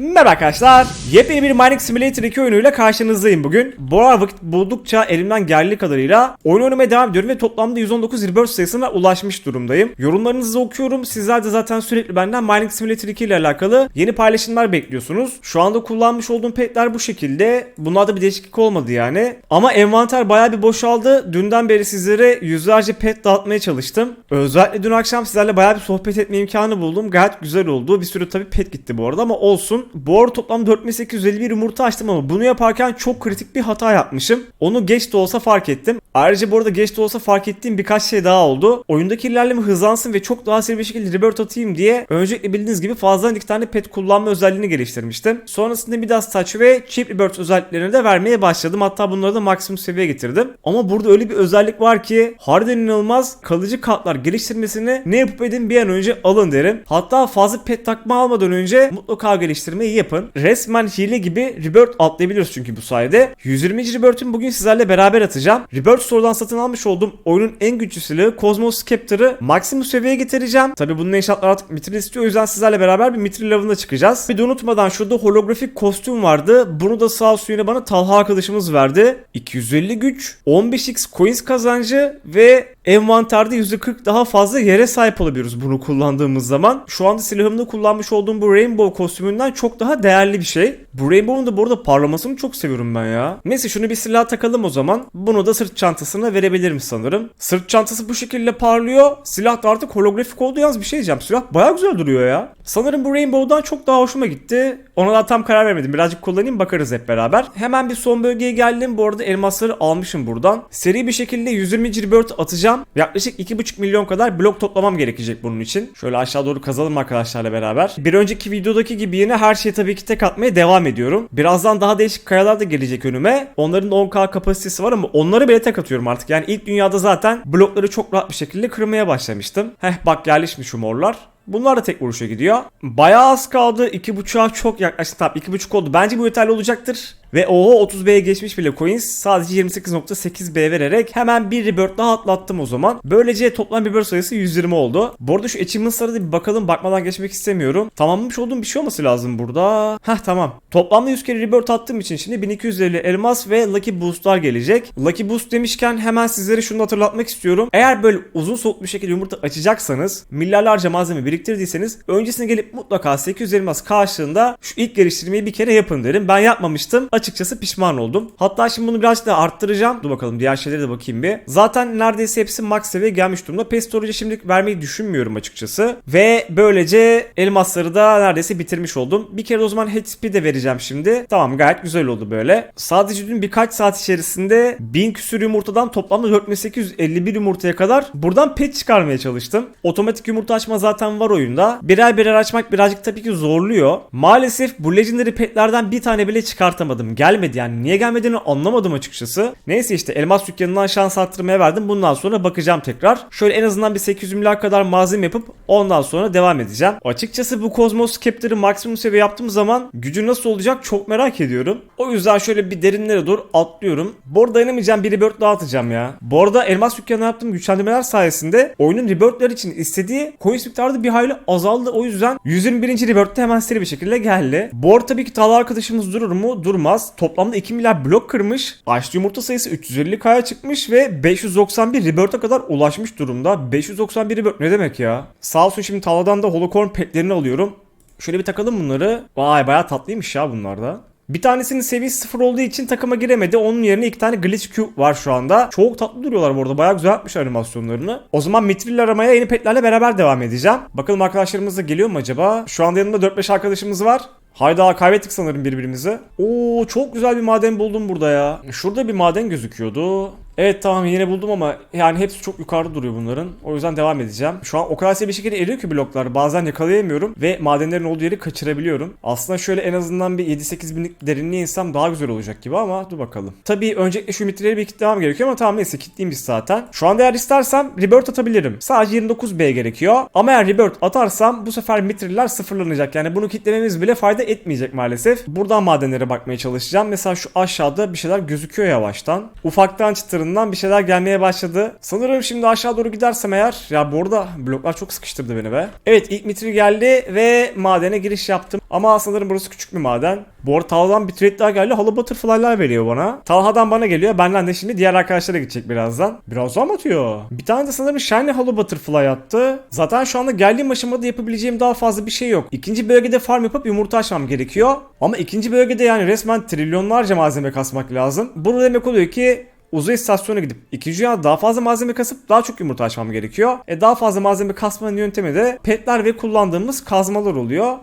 Merhaba arkadaşlar. Yepyeni bir Mining Simulator 2 oyunuyla karşınızdayım bugün. Bu ara vakit buldukça elimden geldiği kadarıyla oyun oynamaya devam ediyorum ve toplamda 119 rebirth sayısına ulaşmış durumdayım. Yorumlarınızı okuyorum. Sizler de zaten sürekli benden Mining Simulator 2 ile alakalı yeni paylaşımlar bekliyorsunuz. Şu anda kullanmış olduğum petler bu şekilde. Bunlarda bir değişiklik olmadı yani. Ama envanter bayağı bir boşaldı. Dünden beri sizlere yüzlerce pet dağıtmaya çalıştım. Özellikle dün akşam sizlerle bayağı bir sohbet etme imkanı buldum. Gayet güzel oldu. Bir sürü tabii pet gitti bu arada ama olsun. Bu toplam 4851 yumurta açtım ama bunu yaparken çok kritik bir hata yapmışım. Onu geç de olsa fark ettim. Ayrıca bu arada geç de olsa fark ettiğim birkaç şey daha oldu. Oyundaki ilerleme hızlansın ve çok daha seri bir şekilde rebirth atayım diye öncelikle bildiğiniz gibi fazladan iki tane pet kullanma özelliğini geliştirmiştim. Sonrasında Midas Touch ve Cheap Rebirth özelliklerini de vermeye başladım. Hatta bunları da maksimum seviyeye getirdim. Ama burada öyle bir özellik var ki harbiden inanılmaz kalıcı kartlar geliştirmesini ne yapıp edin bir an önce alın derim. Hatta fazla pet takma almadan önce mutlaka geliştirmeyi yapın. Resmen hile gibi Rebirth atlayabiliyoruz çünkü bu sayede. 120. Rebirth'ün bugün sizlerle beraber atacağım. Rebirth Store'dan satın almış olduğum oyunun en güçlü silahı Cosmos Scepter'ı maksimum seviyeye getireceğim. Tabi bunun eşyalar artık Mithril istiyor. O yüzden sizlerle beraber bir Mithril lavına çıkacağız. Bir de unutmadan şurada holografik kostüm vardı. Bunu da sağ yine bana Talha arkadaşımız verdi. 250 güç, 15x coins kazancı ve envanterde %40 daha fazla yere sahip olabiliyoruz bunu kullandığımız zaman. Şu anda silahımda kullanmış olduğum bu Rainbow kostümünden çok daha değerli bir şey. Bu Rainbow'un da bu arada parlamasını çok seviyorum ben ya. Neyse şunu bir silah takalım o zaman. Bunu da sırt çantasına verebilirim sanırım. Sırt çantası bu şekilde parlıyor. Silah da artık holografik oldu yalnız bir şey diyeceğim. Silah baya güzel duruyor ya. Sanırım bu Rainbow'dan çok daha hoşuma gitti. Ona da tam karar vermedim. Birazcık kullanayım bakarız hep beraber. Hemen bir son bölgeye geldim. Bu arada elmasları almışım buradan. Seri bir şekilde 120 rebirth atacağım. Yaklaşık 2,5 milyon kadar blok toplamam gerekecek bunun için. Şöyle aşağı doğru kazalım arkadaşlarla beraber. Bir önceki videodaki gibi yine her şeyi tabii ki tek atmaya devam ediyorum. Birazdan daha değişik kayalar da gelecek önüme. Onların 10k kapasitesi var ama onları bile tek atıyorum artık. Yani ilk dünyada zaten blokları çok rahat bir şekilde kırmaya başlamıştım. Heh bak yerleşmiş şu morlar. Bunlar da tek vuruşa gidiyor. Bayağı az kaldı. 2.5'a çok yaklaştı. Tabii 2.5 oldu. Bence bu yeterli olacaktır. Ve oho 30B'ye geçmiş bile coins. Sadece 28.8B vererek hemen bir rebirth daha atlattım o zaman. Böylece toplam rebirth sayısı 120 oldu. Bu arada şu achievements'lara da bir bakalım. Bakmadan geçmek istemiyorum. Tamamlamış olduğum bir şey olması lazım burada. Heh tamam. Toplamda 100 kere rebirth attığım için şimdi 1250 elmas ve lucky boostlar gelecek. Lucky boost demişken hemen sizlere şunu hatırlatmak istiyorum. Eğer böyle uzun soluklu bir şekilde yumurta açacaksanız milyarlarca malzeme biriktirdiyseniz öncesine gelip mutlaka 800 elmas karşılığında şu ilk geliştirmeyi bir kere yapın derim. Ben yapmamıştım. Açıkçası pişman oldum. Hatta şimdi bunu birazcık daha arttıracağım. Dur bakalım diğer şeylere de bakayım bir. Zaten neredeyse hepsi max seviye gelmiş durumda. Pest storage'e şimdilik vermeyi düşünmüyorum açıkçası. Ve böylece elmasları da neredeyse bitirmiş oldum. Bir kere o zaman HP de vereceğim şimdi. Tamam gayet güzel oldu böyle. Sadece dün birkaç saat içerisinde 1000 küsür yumurtadan toplamda 4851 yumurtaya kadar buradan pet çıkarmaya çalıştım. Otomatik yumurta açma zaten var oyunda. Birer birer açmak birazcık tabii ki zorluyor. Maalesef bu legendary petlerden bir tane bile çıkartamadım. Gelmedi yani. Niye gelmediğini anlamadım açıkçası. Neyse işte elmas dükkanından şans arttırmaya verdim. Bundan sonra bakacağım tekrar. Şöyle en azından bir 800 milyar kadar malzeme yapıp ondan sonra devam edeceğim. Açıkçası bu Cosmos Scepter'ı maksimum seviye yaptığım zaman gücü nasıl olacak çok merak ediyorum. O yüzden şöyle bir derinlere doğru atlıyorum. Bu arada dayanamayacağım bir rebirth daha atacağım ya. Bu arada elmas dükkanına yaptığım güçlendirmeler sayesinde oyunun rebirthler için istediği coins miktarı bir hayli azaldı. O yüzden 121. rebirth'te hemen seri bir şekilde geldi. Bu arada tabii ki Talha arkadaşımız durur mu? Durmaz. Toplamda 2 milyar blok kırmış. Açlı yumurta sayısı 350k'ya çıkmış ve 591 rebirth'e kadar ulaşmış durumda. 591 rebirth ne demek ya? Sağ olsun şimdi Talha'dan da holocorn petlerini alıyorum. Şöyle bir takalım bunları. Vay bayağı tatlıymış ya bunlar da. Bir tanesinin seviyesi sıfır olduğu için takıma giremedi. Onun yerine iki tane Glitch Cube var şu anda. Çok tatlı duruyorlar bu arada. Bayağı güzel yapmış animasyonlarını. O zaman Mithril aramaya yeni petlerle beraber devam edeceğim. Bakalım arkadaşlarımız da geliyor mu acaba? Şu anda yanımda 4-5 arkadaşımız var. Hayda kaybettik sanırım birbirimizi. Oo çok güzel bir maden buldum burada ya. Şurada bir maden gözüküyordu. Evet tamam yine buldum ama yani hepsi çok yukarıda duruyor bunların. O yüzden devam edeceğim. Şu an o kadar bir şekilde eriyor ki bloklar. Bazen yakalayamıyorum ve madenlerin olduğu yeri kaçırabiliyorum. Aslında şöyle en azından bir 7-8 binlik derinliğe insem daha güzel olacak gibi ama dur bakalım. Tabii öncelikle şu ümitleri bir kitlemem gerekiyor ama tamam neyse kitleyeyim biz zaten. Şu anda eğer istersem rebirth atabilirim. Sadece 29B gerekiyor. Ama eğer rebirth atarsam bu sefer mitriller sıfırlanacak. Yani bunu kitlememiz bile fayda etmeyecek maalesef. Buradan madenlere bakmaya çalışacağım. Mesela şu aşağıda bir şeyler gözüküyor yavaştan. Ufaktan çıtır Scattern'dan bir şeyler gelmeye başladı. Sanırım şimdi aşağı doğru gidersem eğer ya bu arada bloklar çok sıkıştırdı beni be. Evet ilk mitri geldi ve madene giriş yaptım. Ama sanırım burası küçük bir maden. Bu arada Talha'dan bir trade daha geldi. Holo Butterfly'lar veriyor bana. Talha'dan bana geliyor. Benden de şimdi diğer arkadaşlara gidecek birazdan. Biraz daha mı atıyor? Bir tane de sanırım Shiny Holo Butterfly attı. Zaten şu anda geldiğim aşamada yapabileceğim daha fazla bir şey yok. İkinci bölgede farm yapıp yumurta açmam gerekiyor. Ama ikinci bölgede yani resmen trilyonlarca malzeme kasmak lazım. Bu demek oluyor ki uzay istasyonuna gidip ikinci dünyada daha fazla malzeme kasıp daha çok yumurta açmam gerekiyor. E daha fazla malzeme kasmanın yöntemi de petler ve kullandığımız kazmalar oluyor.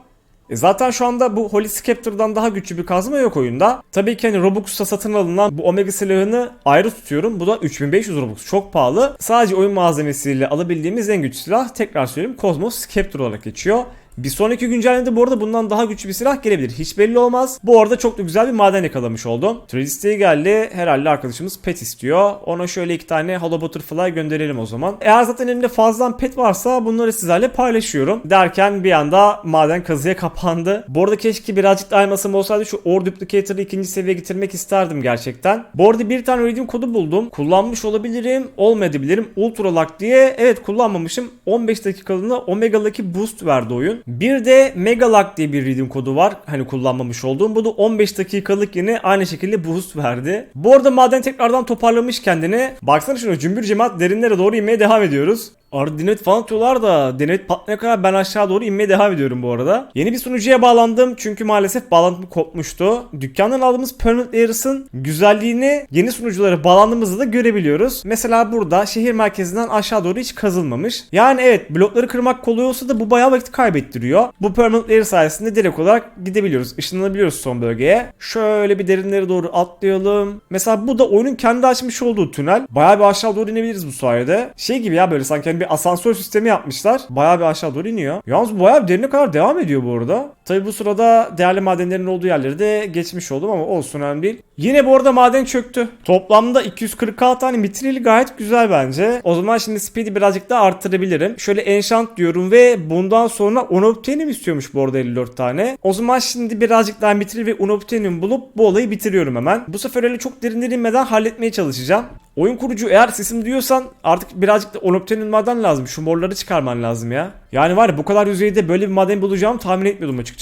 E zaten şu anda bu Holy Scepter'dan daha güçlü bir kazma yok oyunda. Tabii ki hani Robux'ta satın alınan bu Omega silahını ayrı tutuyorum. Bu da 3500 Robux. Çok pahalı. Sadece oyun malzemesiyle alabildiğimiz en güçlü silah tekrar söyleyeyim Cosmos Scepter olarak geçiyor. Bir sonraki güncellemede bu arada bundan daha güçlü bir silah gelebilir. Hiç belli olmaz. Bu arada çok da güzel bir maden yakalamış oldum. Trade geldi. Herhalde arkadaşımız pet istiyor. Ona şöyle iki tane Hollow Butterfly gönderelim o zaman. Eğer zaten elimde fazladan pet varsa bunları sizlerle paylaşıyorum. Derken bir anda maden kazıya kapandı. Bu arada keşke birazcık daha elmasım olsaydı şu Ore Duplicator'ı ikinci seviyeye getirmek isterdim gerçekten. Bu arada bir tane redeem kodu buldum. Kullanmış olabilirim. Olmayabilirim. Ultra Lock diye. Evet kullanmamışım. 15 dakikalığına Omega Lucky Boost verdi oyun. Bir de Megalak diye bir redeem kodu var. Hani kullanmamış olduğum. Bu da 15 dakikalık yine aynı şekilde boost verdi. Bu arada maden tekrardan toparlamış kendini. Baksana şuna cümbür cemaat derinlere doğru inmeye devam ediyoruz. Arada dinamit falan atıyorlar da dinamit patlayana kadar ben aşağı doğru inmeye devam ediyorum bu arada. Yeni bir sunucuya bağlandım çünkü maalesef bağlantım kopmuştu. Dükkandan aldığımız Permanent Layers'ın güzelliğini yeni sunuculara bağlandığımızda da görebiliyoruz. Mesela burada şehir merkezinden aşağı doğru hiç kazılmamış. Yani evet blokları kırmak kolay olsa da bu bayağı vakit kaybettiriyor. Bu Permanent Layer sayesinde direkt olarak gidebiliyoruz. Işınlanabiliyoruz son bölgeye. Şöyle bir derinlere doğru atlayalım. Mesela bu da oyunun kendi açmış olduğu tünel. Bayağı bir aşağı doğru inebiliriz bu sayede. Şey gibi ya böyle sanki hani bir asansör sistemi yapmışlar. Bayağı bir aşağı doğru iniyor. Yalnız bu bayağı bir derine kadar devam ediyor bu arada. Tabi bu sırada değerli madenlerin olduğu yerleri de geçmiş oldum ama olsun önemli değil. Yine bu arada maden çöktü. Toplamda 246 tane mitrili gayet güzel bence. O zaman şimdi speed'i birazcık daha arttırabilirim. Şöyle enchant diyorum ve bundan sonra unobtainium istiyormuş bu arada 54 tane. O zaman şimdi birazcık daha mitril ve unobtainium bulup bu olayı bitiriyorum hemen. Bu sefer öyle çok derinlere inmeden halletmeye çalışacağım. Oyun kurucu eğer sesim duyuyorsan artık birazcık da unobtainium maden lazım. Şu morları çıkarman lazım ya. Yani var ya bu kadar yüzeyde böyle bir maden bulacağımı tahmin etmiyordum açıkçası.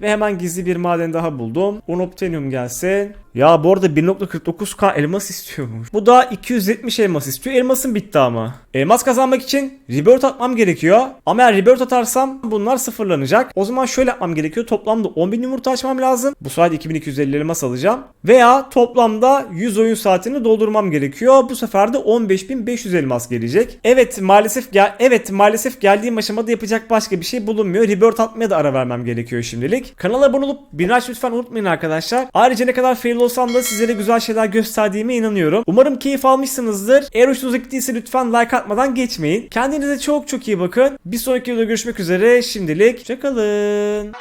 Ve hemen gizli bir maden daha buldum. Unobtainium gelsin. Ya bu arada 1.49k elmas istiyormuş. Bu da 270 elmas istiyor. Elmasım bitti ama. Elmas kazanmak için rebirth atmam gerekiyor. Ama eğer rebirth atarsam bunlar sıfırlanacak. O zaman şöyle yapmam gerekiyor. Toplamda 10.000 yumurta açmam lazım. Bu sayede 2250 elmas alacağım. Veya toplamda 100 oyun saatini doldurmam gerekiyor. Bu sefer de 15.500 elmas gelecek. Evet maalesef gel evet maalesef geldiğim aşamada yapacak başka bir şey bulunmuyor. Rebirth atmaya da ara vermem gerekiyor şimdilik. Kanala abone olup aç lütfen unutmayın arkadaşlar. Ayrıca ne kadar fail olsam da sizlere güzel şeyler gösterdiğime inanıyorum. Umarım keyif almışsınızdır. Eğer hoşunuza gittiyse lütfen like atmadan geçmeyin. Kendinize çok çok iyi bakın. Bir sonraki videoda görüşmek üzere. Şimdilik hoşçakalın.